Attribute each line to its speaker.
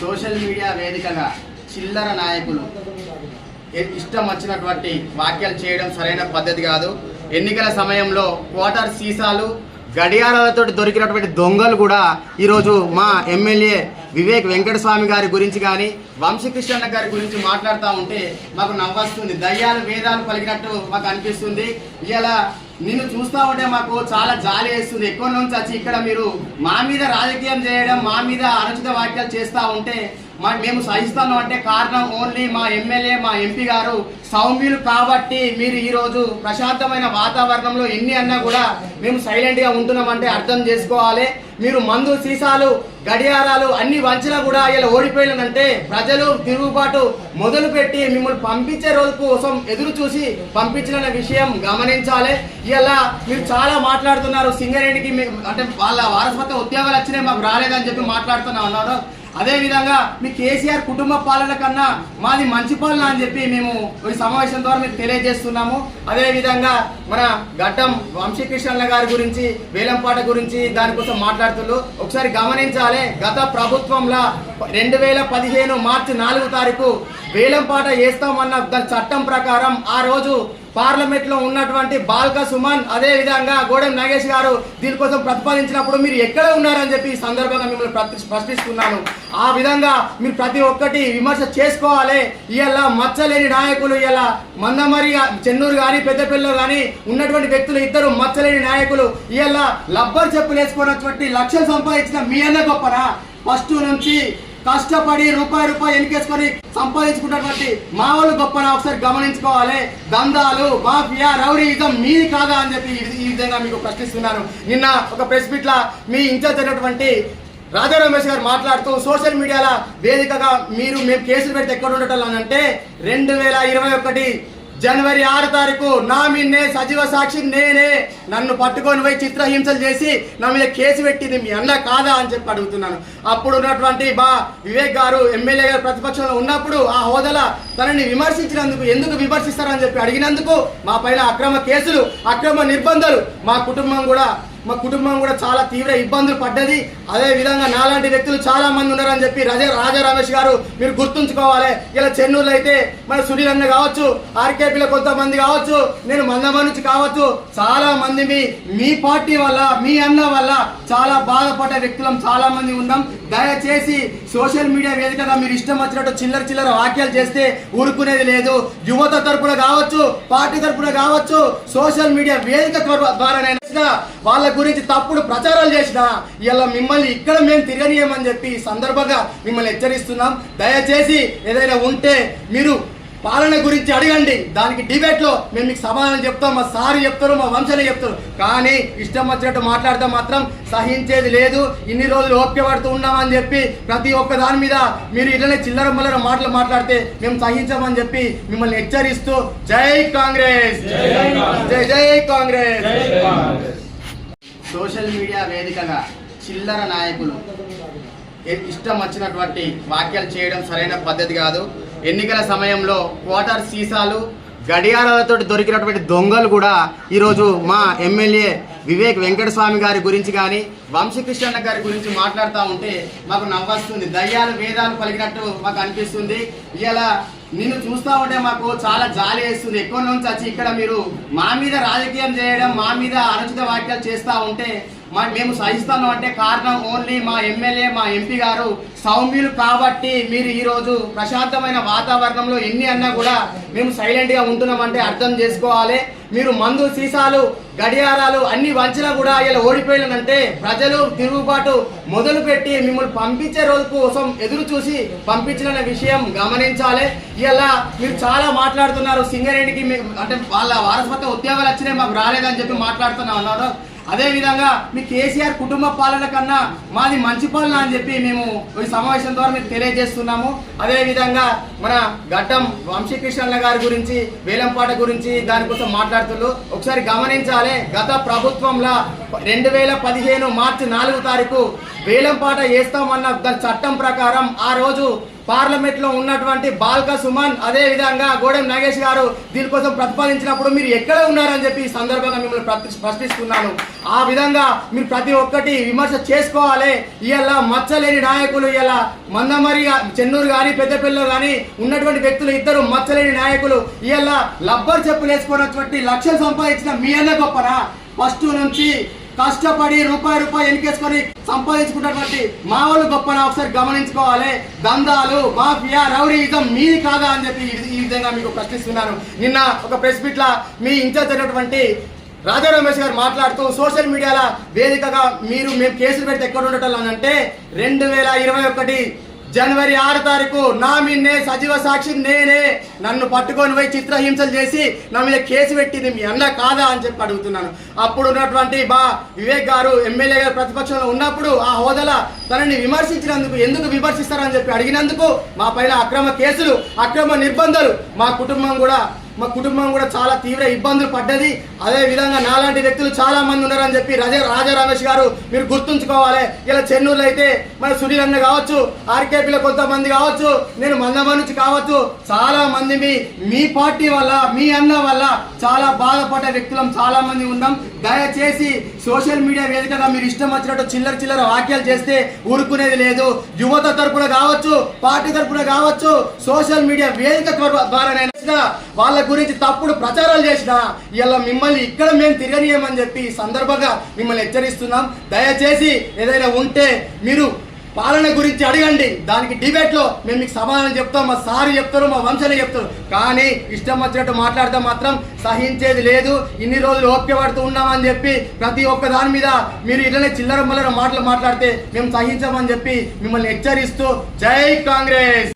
Speaker 1: Social media వేదికగా చిల్లర నాయకులు. ఇష్టం వచ్చినటువంటి వ్యాఖ్యలు చేయడం సరైన పద్ధతి కాదు. ఎన్నికల సమయంలో క్వార్టర్ సీసాలు గడియారాలతో దొరికినటువంటి దొంగలు కూడా ఈరోజు మా ఎమ్మెల్యే వివేక్ వెంకటస్వామి గారి గురించి కానీ వంశకృష్ణ గారి గురించి మాట్లాడుతూ ఉంటే మాకు నవ్వస్తుంది. దయ్యాలు వేదాలు పలికినట్టు మాకు అనిపిస్తుంది. ఇలా నిన్ను చూస్తూ ఉంటే మాకు చాలా జాలి వేస్తుంది. ఎక్కువ నుంచి వచ్చి ఇక్కడ మీరు మా మీద రాజకీయం చేయడం మా మీద అనుచిత వ్యాఖ్యలు చేస్తూ ఉంటే మా మేము సహిస్తాను అంటే కారణం ఓన్లీ మా ఎమ్మెల్యే మా ఎంపీ గారు. సౌమ్యులు కాబట్టి మీరు ఈరోజు ప్రశాంతమైన వాతావరణంలో ఎన్ని అన్నా కూడా మేము సైలెంట్గా ఉంటున్నామంటే అర్థం చేసుకోవాలి. మీరు మందు సీసాలు గడియారాలు అన్ని వంచినా కూడా ఇలా ఓడిపోయినంటే ప్రజలు తిరుగుబాటు మొదలు పెట్టి మిమ్మల్ని పంపించే రోజు కోసం ఎదురు చూసి పంపించిన విషయం గమనించాలి. ఇలా మీరు చాలా మాట్లాడుతున్నారు. సింగరేణికి అంటే వాళ్ళ వారసత్వ ఉద్యోగాలు వచ్చినాయి మాకు రాలేదని చెప్పి మాట్లాడుతున్నా ఉన్నారు అదే విధంగా మీ కేసీఆర్ కుటుంబ పాలన కన్నా మాది మంచి పాలన అని చెప్పి మేము ఈ సమావేశం ద్వారా మీకు తెలియజేస్తున్నాము. అదే విధంగా మన గడ్డం వంశీకృష్ణ గారి గురించి వేలంపాట గురించి దానికోసం మాట్లాడుతున్నారు. ఒకసారి గమనించాలి గత ప్రభుత్వంలో రెండు వేల పదిహేను మార్చి నాలుగు తారీఖు వేలంపాట వేస్తామన్న దాని చట్టం ప్రకారం ఆ రోజు పార్లమెంట్లో ఉన్నటువంటి బాల్క సుమన్ అదే విధంగా గోడెం నాగేష్ గారు దీనికోసం ప్రతిపాదించినప్పుడు మీరు ఎక్కడ ఉన్నారని చెప్పి ఈ సందర్భంగా మిమ్మల్ని ప్రతి- ప్రశ్నిస్తున్నాను. ఆ విధంగా మీరు ప్రతి ఒక్కటి విమర్శ చేసుకోవాలి. ఇవాళ మచ్చలేని నాయకులు ఇలా మందమరి చెన్నూరు కానీ పెద్దపల్లిలో కానీ ఉన్నటువంటి వ్యక్తులు ఇద్దరు మచ్చలేని నాయకులు ఇవాళ లబ్బర్ చెప్పులు వేసుకున్నటువంటి లక్షలు సంపాదించిన మీ అన్న గొప్పరా ఫస్ట్ నుంచి కష్టపడి రూపాయి రూపాయి ఎన్నికేసుకొని సంపాదించుకున్నటువంటి మా వాళ్ళు గొప్పన ఒకసారి గమనించుకోవాలి. దందాలు మాఫియా రౌడీయిజం మీది కాదా అని చెప్పి ఈ- విధంగా మీకు ప్రశ్నిస్తున్నాను. నిన్న ఒక ప్రెస్ మీట్ లా మీ ఇన్ఛార్జ్ అయినటువంటి రాజా రమేష్ గారు మాట్లాడుతూ సోషల్ మీడియాలో వేదికగా మీరు మేము కేసులు పెడితే ఎక్కడ ఉండటం అని అంటే రెండు వేల ఇరవై ఒకటి జనవరి ఆరు తారీఖు నా మీన్నే సజీవ సాక్షి నేనే. నన్ను పట్టుకొని పోయి చిత్రహింసలు చేసి నా మీద కేసు పెట్టింది మీ అన్న కాదా అని చెప్పి అడుగుతున్నాను. అప్పుడు ఉన్నటువంటి బా వివేక్ గారు ఎమ్మెల్యే గారు ప్రతిపక్షంలో ఉన్నప్పుడు ఆ హోదాలో తనని విమర్శించినందుకు ఎందుకు విమర్శిస్తారని చెప్పి అడిగినందుకు మా పైన అక్రమ కేసులు అక్రమ నిర్బంధాలు మా కుటుంబం కూడా మా కుటుంబం కూడా చాలా తీవ్ర ఇబ్బందులు పడ్డది. అదే విధంగా నాలాంటి వ్యక్తులు చాలా మంది ఉన్నారని చెప్పి రజ రాజా రమేష్ గారు మీరు గుర్తుంచుకోవాలి. ఇలా చెన్నూరులో అయితే మన సునీల్ అన్న కావచ్చు ఆర్కేపీలో కొంతమంది కావచ్చు నేను మందమ నుంచి కావచ్చు చాలా మంది మీ మీ పార్టీ వల్ల మీ అన్న వల్ల చాలా బాధపడ్డ వ్యక్తులం చాలా మంది ఉన్నాం. దయచేసి సోషల్ మీడియా వేదికగా మీరు ఇష్టం వచ్చినట్టు చిల్లర చిల్లర వాక్యాలు చేస్తే ఊరుకునేది లేదు. యువత తరపున కావచ్చు పార్టీ తరపున కావచ్చు సోషల్ మీడియా వేదిక ద్వారా- ద్వారానైనా వాళ్ళ గురించి తప్పుడు ప్రచారాలు చేసిన ఇలా మిమ్మల్ని ఇక్కడ మేము తిరగనీయమని చెప్పి ఈ సందర్భంగా మిమ్మల్ని హెచ్చరిస్తున్నాం. దయచేసి ఏదైనా ఉంటే మీరు పాలన గురించి అడగండి. దానికి డిబేట్లో మేము మీకు సమాధానం చెప్తాం. మా సారి చెప్తారు మా వంశనే చెప్తారు. కానీ ఇష్టం వచ్చినట్టు మాట్లాడితే మాత్రం సహించేది లేదు. ఇన్ని రోజులు ఓపిక పడుతూ ఉన్నామని చెప్పి ప్రతి ఒక్క దాని మీద మీరు ఇట్లనే చిల్లర మల్లర మాటలు మాట్లాడితే మేము సహించమని చెప్పి మిమ్మల్ని హెచ్చరిస్తూ జై కాంగ్రెస్. జై జై కాంగ్రెస్. సోషల్ మీడియా వేదికగా చిల్లర నాయకులు ఇష్టం వచ్చినటువంటి వ్యాఖ్యలు చేయడం సరైన పద్ధతి కాదు. ఎన్నికల సమయంలో క్వార్టర్ సీసాలు గడియారాలతో దొరికినటువంటి దొంగలు కూడా ఈరోజు మా ఎమ్మెల్యే వివేక్ వెంకటస్వామి గారి గురించి కానీ వంశకృష్ణ గారి గురించి మాట్లాడుతూ ఉంటే మాకు నవ్వొస్తుంది. దయ్యాలు వేదాలు పలికినట్టు మాకు అనిపిస్తుంది. ఇలా నిన్ను చూస్తా ఉంటే మాకు చాలా జాలి వేస్తుంది. ఎక్కువ నుంచి వచ్చి ఇక్కడ మీరు మా మీద రాజకీయం చేయడం మా మీద అనుచిత వ్యాఖ్యలు చేస్తూ ఉంటే మా మేము సహిస్తాను అంటే కారణం ఓన్లీ మా ఎమ్మెల్యే మా ఎంపీ గారు. సౌమ్యులు కాబట్టి మీరు ఈరోజు ప్రశాంతమైన వాతావరణంలో ఎన్ని అన్నా కూడా మేము సైలెంట్గా ఉంటున్నామంటే అర్థం చేసుకోవాలి. మీరు మందు సీసాలు గడియారాలు అన్ని వంచినా కూడా ఇలా ఓడిపోయినంటే ప్రజలు తిరుగుబాటు మొదలు పెట్టి మిమ్మల్ని పంపించే రోజు కోసం ఎదురు చూసి పంపించిన విషయం గమనించాలి. ఇలా మీరు చాలా మాట్లాడుతున్నారు. సింగరేణికి అంటే వాళ్ళ వారసత్వ ఉద్యోగాలు వచ్చినాయి మాకు రాలేదని చెప్పి మాట్లాడుతున్నా ఉన్నారు అదేవిధంగా మీ కేసీఆర్ కుటుంబ పాలన కన్నా మాది మంచి పాలన అని చెప్పి మేము ఈ సమావేశం ద్వారా మీకు తెలియజేస్తున్నాము. అదేవిధంగా మన గడ్డం వంశీకృష్ణ గారి గురించి వేలంపాట గురించి దానికోసం మాట్లాడుతున్నారు ఒకసారి గమనించాలి గత ప్రభుత్వంలో రెండు వేల పదిహేను మార్చి నాలుగు తారీఖు వేలంపాట వేస్తామన్న దాని చట్టం ప్రకారం ఆ రోజు పార్లమెంట్లో ఉన్నటువంటి బాల్క సుమన్ అదే విధంగా గోడెం నాగేష్ గారు దీనికోసం ప్రతిపాదించినప్పుడు మీరు ఎక్కడ ఉన్నారని చెప్పి ఈ సందర్భంగా మిమ్మల్ని ప్రతి- ప్రశ్నిస్తున్నాను. ఆ విధంగా మీరు ప్రతి ఒక్కటి విమర్శ చేసుకోవాలి. ఇలా మచ్చలేని నాయకులు ఇలా మందమరి చెన్నూరు కానీ పెద్దపల్లిలో కానీ ఉన్నటువంటి వ్యక్తులు ఇద్దరు మచ్చలేని నాయకులు ఇలా లబ్బర్ చెప్పులు వేసుకున్నటువంటి లక్షలు సంపాదించిన మీ అన్న గొప్పనా? ఫస్ట్ నుంచి కష్టపడి రూపాయి రూపాయి ఎన్నికేసుకొని సంపాదించుకున్నటువంటి మా వాళ్ళు గొప్పన ఒకసారి గమనించుకోవాలి. దందాలు మాఫియా రౌడీయిజం మీది కాదా అని చెప్పి ఈ- విధంగా మీకు ప్రశ్నిస్తున్నాను. నిన్న ఒక ప్రెస్ మీట్ మీ ఇన్ఛార్జ్ అయినటువంటి రాజా రమేష్ గారు మాట్లాడుతూ సోషల్ మీడియాల వేదికగా మీరు మేము కేసులు పెడితే ఎక్కడ ఉండటం అని అంటే రెండు వేల ఇరవై ఒకటి జనవరి ఆరు తారీఖు నా మీన్నే సజీవ సాక్షి నేనే. నన్ను పట్టుకొని పోయి చిత్రహింసలు చేసి నా మీద కేసు పెట్టింది మీ అన్న కాదా అని చెప్పి అడుగుతున్నాను. అప్పుడు ఉన్నటువంటి బా వివేక్ గారు ఎమ్మెల్యే గారు ప్రతిపక్షంలో ఉన్నప్పుడు ఆ హోదాల తనని విమర్శించినందుకు ఎందుకు విమర్శిస్తారని చెప్పి అడిగినందుకు మా పైన అక్రమ కేసులు అక్రమ నిర్బంధాలు మా కుటుంబం కూడా మా కుటుంబం కూడా చాలా తీవ్ర ఇబ్బందులు పడ్డది. అదే విధంగా నాలాంటి వ్యక్తులు చాలా మంది ఉన్నారని చెప్పి రాజా రాజా రమేష్ గారు మీరు గుర్తుంచుకోవాలి. ఇలా చెన్నూరులో అయితే మన సునీల్ అన్న కావచ్చు ఆర్కేపీలో కొంతమంది కావచ్చు నేను మందమ నుంచి కావచ్చు చాలా మంది మీ మీ పార్టీ వల్ల మీ అన్న వల్ల చాలా బాధపడ్డ వ్యక్తులం చాలా మంది ఉన్నాం. దయచేసి సోషల్ మీడియా వేదికగా మీరు ఇష్టం వచ్చినట్టు చిల్లర చిల్లర వాక్యాలు చేస్తే ఊరుకునేది లేదు. యువత తరపున కావచ్చు పార్టీ తరపున కావచ్చు సోషల్ మీడియా వేదిక ద్వారా- వాళ్ళ గురించి తప్పుడు ప్రచారాలు చేసిన ఇలా మిమ్మల్ని ఇక్కడ మేము తిరగనీయమని చెప్పి సందర్భంగా మిమ్మల్ని హెచ్చరిస్తున్నాం. దయచేసి ఏదైనా ఉంటే మీరు పాలన గురించి అడగండి. దానికి డిబేట్లో మేము మీకు సమాధానం చెప్తాం మా సార్ చెప్తారు మా వంశనే చెప్తారు. కానీ ఇష్టం వచ్చినట్టు మాట్లాడితే మాత్రం సహించేది లేదు. ఇన్ని రోజులు ఓపిక పడుతూ ఉన్నామని చెప్పి ప్రతి ఒక్క దాని మీద మీరు ఇట్లనే చిల్లర మల్లర మాటలు మాట్లాడితే మేము సహించామని చెప్పి మిమ్మల్ని హెచ్చరిస్తూ జై కాంగ్రెస్!